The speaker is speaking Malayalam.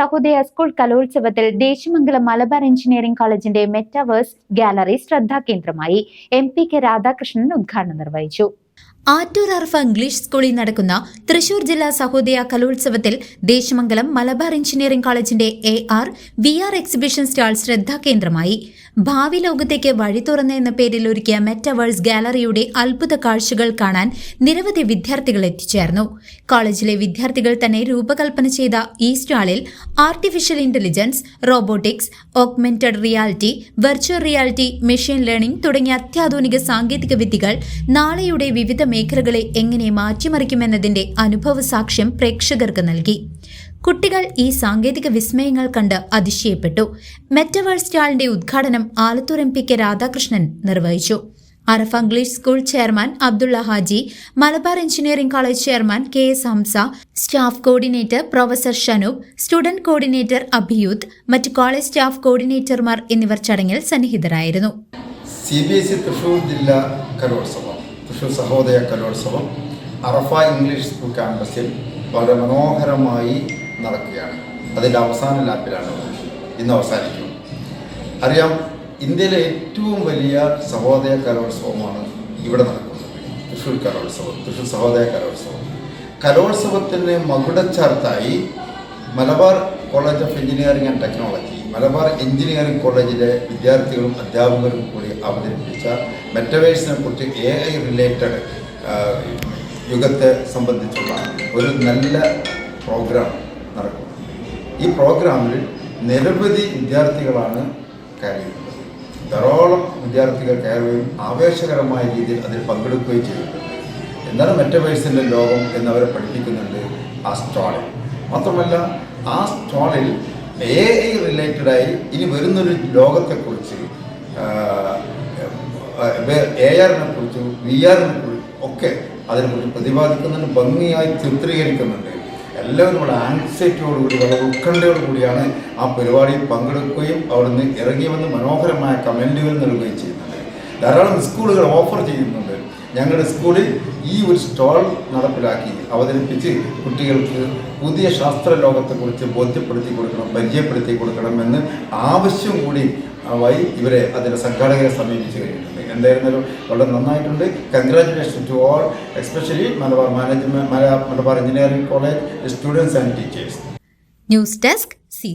Sahodaya school കലോത്സവത്തിൽ ദേശമംഗലം മലബാർ എഞ്ചിനീയറിംഗ് കോളേജിന്റെ മെറ്റാവേഴ്സ് ഗാലറി ശ്രദ്ധാകേന്ദ്രമായി എം പി കെ രാധാകൃഷ്ണൻ ഉദ്ഘാടനം നിർവഹിച്ചു. ആറ്റൂർ അർഫ ഇംഗ്ലീഷ് സ്കൂളിൽ നടക്കുന്ന തൃശൂർ ജില്ലാ സഹോദയ കലോത്സവത്തിൽ ദേശമംഗലം മലബാർ എഞ്ചിനീയറിംഗ് കോളേജിന്റെ A R V R exhibition stall ശ്രദ്ധാകേന്ദ്രമായി ഭാവി ലോകത്തേക്ക് വഴി തുറന്ന എന്ന പേരിൽ ഒരുക്കിയ മെറ്റവേഴ്സ് ഗാലറിയുടെ അത്ഭുത കാഴ്ചകൾ കാണാൻ നിരവധി വിദ്യാർത്ഥികൾ എത്തിച്ചേർന്നു. കോളേജിലെ വിദ്യാർത്ഥികൾ തന്നെ രൂപകൽപ്പന ചെയ്ത ഈ സ്റ്റാളിൽ artificial intelligence robotics augmented reality virtual reality machine learning തുടങ്ങിയ അത്യാധുനിക സാങ്കേതിക വിദ്യകൾ നാളെയുടെ വിവിധ മേഖലകളെ എങ്ങനെ മാറ്റിമറിക്കുമെന്നതിന്റെ അനുഭവ സാക്ഷ്യം പ്രേക്ഷകർക്ക് നൽകി. കുട്ടികൾ ഈ സാങ്കേതിക വിസ്മയങ്ങൾ കണ്ട് അതിശയപ്പെട്ടു. മെറ്റവേഴ്സ് സ്റ്റാളിന്റെ ഉദ്ഘാടനം Alathur M P K Radhakrishnan നിർവഹിച്ചു. Arafa English school chairman Abdulla Haji Malabar engineering college chairman K S Hamza staff coordinator professor Shanoob student coordinator Abhiyuth മറ്റ് കോളേജ് സ്റ്റാഫ് കോർഡിനേറ്റർമാർ എന്നിവർ ചടങ്ങിൽ സന്നിഹിതരായിരുന്നു. സഹോദയ കലോത്സവം അറഫ ഇംഗ്ലീഷ് സ്കൂൾ ക്യാമ്പസിൽ വളരെ മനോഹരമായി നടക്കുകയാണ്. അതിന്റെ അവസാന ലാപ്പിലാണ് ഇന്ന് അവസാനിക്കും. അറിയാം ഇന്ത്യയിലെ ഏറ്റവും വലിയ സഹോദയ കലോത്സവമാണ് ഇവിടെ നടക്കുന്നത്. തൃശ്ശൂർ കലോത്സവം തൃശ്ശൂർ സഹോദയ കലോത്സവം. കലോത്സവത്തിന് മകുടച്ചാർത്തായി Malabar college of engineering and technology Malabar engineering കോളേജിലെ വിദ്യാർത്ഥികളും അധ്യാപകരും കൂടി അവതരിപ്പിച്ച മെറ്റവേഴ്സിനെ കുറിച്ച് എ ഐ റിലേറ്റഡ് യുഗത്തെ സംബന്ധിച്ചുള്ള ഒരു നല്ല പ്രോഗ്രാം നടക്കും. ഈ പ്രോഗ്രാമിൽ നിരവധി വിദ്യാർത്ഥികളാണ് കയറിയിട്ടുള്ളത് ധാരാളം വിദ്യാർത്ഥികൾ കയറുകയും ആവേശകരമായ രീതിയിൽ അതിൽ പങ്കെടുക്കുകയും ചെയ്തിട്ടുണ്ട്. എന്താണ് മെറ്റവേഴ്സിന്റെ ലോകം എന്നവരെ പഠിപ്പിക്കുന്നുണ്ട് ആ സ്റ്റാളിൽ മാത്രമല്ല ആ സ്റ്റാളിൽ എ ഐ റിലേറ്റഡായി ഇനി വരുന്നൊരു ലോകത്തെക്കുറിച്ച് എ ആറിനെ കുറിച്ചും വി ആറിനെ കുറിച്ചും ഒക്കെ അതിനെക്കുറിച്ച് പ്രതിപാദിക്കുന്നതിന് ഭംഗിയായി ചിത്രീകരിക്കുന്നുണ്ട് എല്ലാവരും നമ്മുടെ ആൻസൈറ്റിയോടുകൂടി വളരെ ഉത്കണ്ഠയോടുകൂടിയാണ് ആ പരിപാടിയിൽ പങ്കെടുക്കുകയും അവിടുന്ന് ഇറങ്ങി വന്ന് മനോഹരമായ കമന്റുകൾ നൽകുകയും ചെയ്യുന്നുണ്ട്. ധാരാളം സ്കൂളുകൾ ഓഫർ ചെയ്യുന്നുണ്ട്. ഞങ്ങളുടെ സ്കൂളിൽ ഈ ഒരു സ്റ്റോൾ നടപ്പിലാക്കി അവതരിപ്പിച്ച് കുട്ടികൾക്ക് പുതിയ ശാസ്ത്ര ലോകത്തെക്കുറിച്ച് ബോധ്യപ്പെടുത്തി കൊടുക്കണം പരിചയപ്പെടുത്തി കൊടുക്കണം എന്ന് ആവശ്യം കൂടി ആയി ഇവരെ അതിന്റെ സംഘാടകരെ സമീപിച്ച് കഴിഞ്ഞിട്ടുണ്ട്. എന്തായിരുന്നാലും വളരെ നന്നായിട്ടുണ്ട്. Congratulation to all especially Malabar management Malabar engineering college students and teachers news desk C